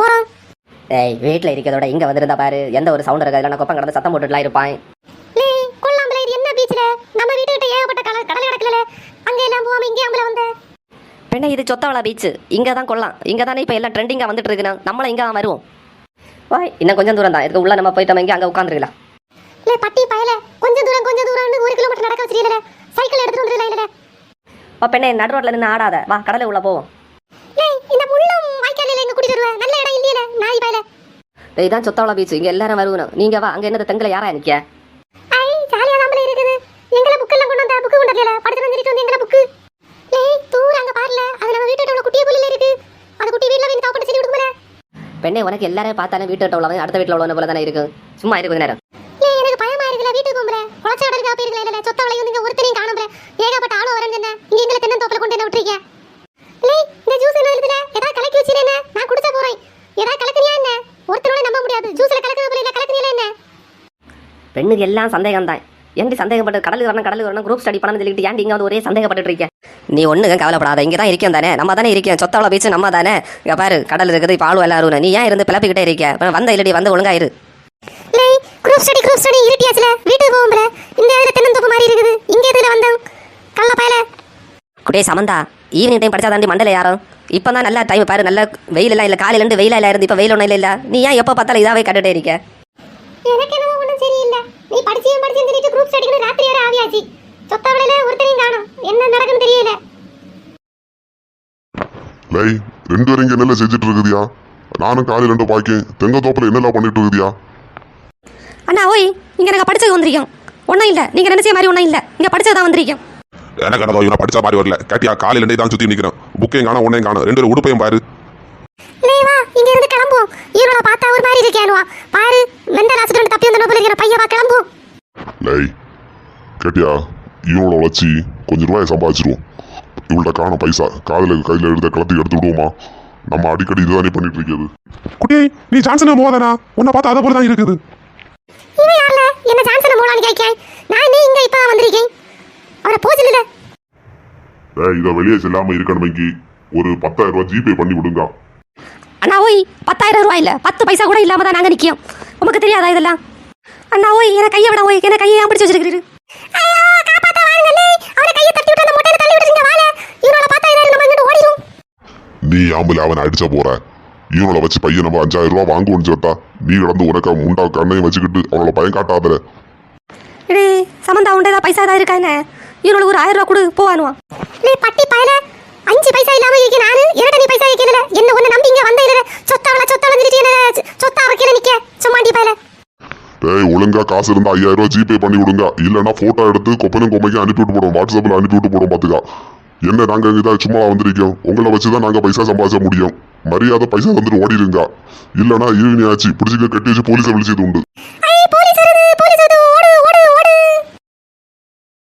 போறோம் ஏய் வீட்டில் இருக்கிறதோட இங்கே வந்திருந்தா பாரு. எந்த ஒரு சவுண்ட் இருக்காது. இல்லைனா கொப்பம் கடந்து சத்தம் போட்டுட்டுலாம் இருப்பான். லே கொல்லாம்பல இது என்ன பீச்ல நம்ம வீட்டு கிட்ட ஏகப்பட்ட கடல் கடல் கிடக்கல அங்க எல்லாம் போகாம இங்கே அம்பல வந்த? பெண்ணே இது சொத்தவளா பீச் இங்கே தான் கொள்ளலாம் இங்கே தானே இப்போ எல்லாம் ட்ரெண்டிங்காக வந்துட்டு இருக்குண்ணா நம்மளும் இங்கே வருவோம். வாய் இன்னும் கொஞ்சம் தூரம் தான். இதுக்கு உள்ள நம்ம போயிட்டோம். இங்கே அங்கே உட்காந்துருக்கலாம் லே பட்டி பயல. கொஞ்சம் தூரம் கொஞ்சம் தூரம்னு ஒரு கிலோமீட்டர் நடக்க வச்சிருக்கல சைக்கிள் எடுத்துட்டு வந்துடல இல்ல பெண்ணே நடு ரோட்டில் நின்று ஆடாத. வா கடலை உள்ள போவோம். லே இந்த முள்ளும் வாய்க்காலில எங்க கூட்டிட்டு வருவ. நல்ல நாய் பயல இதான் சொத்தவளா பீச் இங்கே எல்லாரும் வருவணும் நீங்கள் வா அங்கே என்னது தெங்கில் யாரா நிற்க ஐ ஜாலியா தான் இருக்குது. எங்கள புக் எல்லாம் கொண்டு வந்தா புக் கொண்டு வரல படிச்சு வந்துட்டு வந்து எங்கள புக்கு லே தூர அங்க பாருல. அது நம்ம வீட்டோட உள்ள குட்டிய புல்ல இருக்கு. அது குட்டி வீட்ல வந்து சாப்பிட்டு சரி விடுங்கல பெண்ணே உனக்கு எல்லாரும் பார்த்தாலும் வீட்டு உள்ளவன் அடுத்த வீட்டில் உள்ளவன போல தானே இருக்கு. சும்மா இரு கொஞ்ச நேரம். லே எனக்கு பயமா இருக்குல வீட்டுக்கு போம்பல குளச்ச கடலுக்கு போயிருக்கல இல்ல சொத்த வளைய வந்து ஒருத்தனையும் காணும்ல ஏகப்பட்ட ஆளோ வரேன்னு சொன்ன இங்க எங்களை தென்னந்தோப்புல கொண்டு என்ன விட்டுருக்கீங்க லே இந்த ஜூஸ் என்ன இருக்குல ஏதாவது கலக்கி வச்சிருந்தே நான் குடிச்ச போறேன் ஏதாவது கலக்குறியா என்ன ஒருத்தரோட நம்ப முடியாது ஜூஸ்ல கலக்கவே போல இல்ல கலக்குறீல என்ன பெண்ணுக்கு எல்லாம் சந்தேகம் தான் ஏன்டி சந்தேகப்பட்டு கடலுக்கு வரணும் கடலுக்கு வரணும் குரூப் ஸ்டடி பண்ணணும்னு சொல்லிட்டு ஏன்டி இங்கே வந்து ஒரே சந்தேகப்பட்டு இருக்கேன் நீ ஒன்றுங்க கவலைப்படாத இங்கே தான் இருக்கேன் தானே நம்ம தானே இருக்கேன் சொத்தவளை பீச்சு நம்ம தானே. இங்கே பாரு கடல் இருக்குது இப்போ ஆளு எல்லாரும் நீ ஏன் இருந்து பிளப்பிக்கிட்டே இருக்க? வந்த இல்லடி வந்து ஒழுங்கா இரு. லே குரூப் ஸ்டடி குரூப் ஸ்டடி இருட்டியாச்சுல? வீட்டுக்கு போகும்போல இந்த இடத்துல தென்னந்தோப்பு மாதிரி இருக்குது. இங்க எதுல வந்தோம்? கள்ள பயல. குடே சமந்தா ஈவினிங் டைம் படிச்சா தாண்டி மண்டல யாரும் இப்போ தான் நல்ல டைம் பாரு நல்ல வெயில் இல்லை இல்லை காலையிலேருந்து வெயிலாக இருந்து இப்போ வெயில் ஒன்றும் இல்லை நீ ஏன் எப்போ பார்த்தாலும் இதாவே கட்டுட்டே இருக்க? எனக்கு ராத்திரி வரை ஆவியாச்சு. சொத்தவளையில ஒருத்தரையும் காணும். என்ன நடக்குன்னு தெரியல. லை ரெண்டு பேரும் இங்க என்னெல்லாம் செஞ்சுட்டு இருக்குதியா நானும் காலையில ரெண்டு பாக்கேன் தெங்க தோப்புல என்னெல்லாம் பண்ணிட்டு இருக்குதியா அண்ணா ஓய் இங்கே நாங்கள் படிச்சது வந்திருக்கோம். ஒன்றும் இல்லை. நீங்கள் நினைச்ச மாதிரி ஒன்றும் இல்லை. இங்கே படிச்சது தான் வந்திருக்கோம். எனக்கு என்னதோ இவனை படிச்ச மாதிரி வரல. கேட்டியா காலையில ரெண்டே தான் சுத்தி நிக்கிறேன். புக்கையும் காணும் உன்னையும் காணும். ரெண்டு பேரும் உடுப்பையும் பாரு. லே வா இங்க இருந்து கிளம்புவோம். இவனோட பார்த்தா ஒரு மாதிரி இருக்கேனுவா பாரு மெண்டல் ஆசிரியர் தப்பி வந்த நோபல் இருக்கிற பையன் வா கிளம்புவோம். லை கேட்டியா? இவனோட வச்சு கொஞ்சம் ரூபாய் சம்பாதிச்சிருவோம். இவள்கிட்ட காணும் பைசா. காதுல கையில எடுத்த கலத்தி எடுத்து விடுவோமா? நம்ம அடிக்கடி இதுதானே பண்ணிட்டு இருக்கிறது. குட்டி நீ ஜான்சன் போதானா உன்னை பார்த்தா அதை போல தான் இருக்குது. இவன் யாருல என்ன சான்சன மூலான்னு கேட்கேன். நான் நீ இங்க இப்ப வந்திருக்கேன். அவரை போச்சு இல்ல ஏய் இதை வெளியே செல்லாம இருக்கணுமைக்கு ஒரு பத்தாயிரம் ரூபாய் ஜிபே பண்ணி விடுங்க. அண்ணா ஓய் பத்தாயிரம் ரூபாய் இல்லை. பத்து பைசா கூட இல்லாமல் தான் நாங்கள் நிற்கும் உமக்கு தெரியாதா இதெல்லாம்? அண்ணா ஓய் என்ன கையை விட ஓய். என்ன கையை ஏன் பிடிச்சி வச்சிருக்கிறீரு? நீ ஆம்பளை அவனை அடிச்ச போற? இவனோட வச்சு பையன் நம்ம அஞ்சாயிரம் ரூபாய் வாங்குவோன்னு சொல்லிட்டா நீ கிடந்து உனக்கு முண்டா கண்ணையும் வச்சுக்கிட்டு அவளோட பயம் காட்டாதல. இடி சமந்தா உண்டே பைசா தான் இருக்கா என்ன? இவனுக்கு ஒரு ஆயிரம் ரூபா கொடு போவானுவான் லே பட்டி பயல அஞ்சு பைசா இல்லாம இருக்கேன் நானு இரட்ட நீ பைசா வைக்கல என்ன ஒண்ணு நம்பி இங்க வந்த இல்ல சொத்தாவல சொத்தாவல சொல்லிட்டு என்ன சொத்தா வைக்கல நிக்க சும்மாண்டி பயல. டேய் ஒழுங்கா காசு இருந்தா ஐயாயிரம் ரூபாய் ஜிபே பண்ணி விடுங்க. இல்லைன்னா போட்டோ எடுத்து கொப்பனும் கொம்மைக்கும் அனுப்பி விட்டு போடுவோம். வாட்ஸ்அப்ல அனுப்பி விட்டு போடுவோம் பாத்துக்கா. என்ன நாங்க இதை சும்மா வந்திருக்கோம்? உங்களை வச்சு தான் நாங்கள் பைசா சம்பாதிச்ச முடியும். மரியாதை பைசா தந்துட்டு ஓடிடுங்க. இல்லைன்னா ஈவினிங் ஆச்சு. பிடிச்சிக்க கட்டி வச்சு போலீஸை விழிச்சது உண்டு.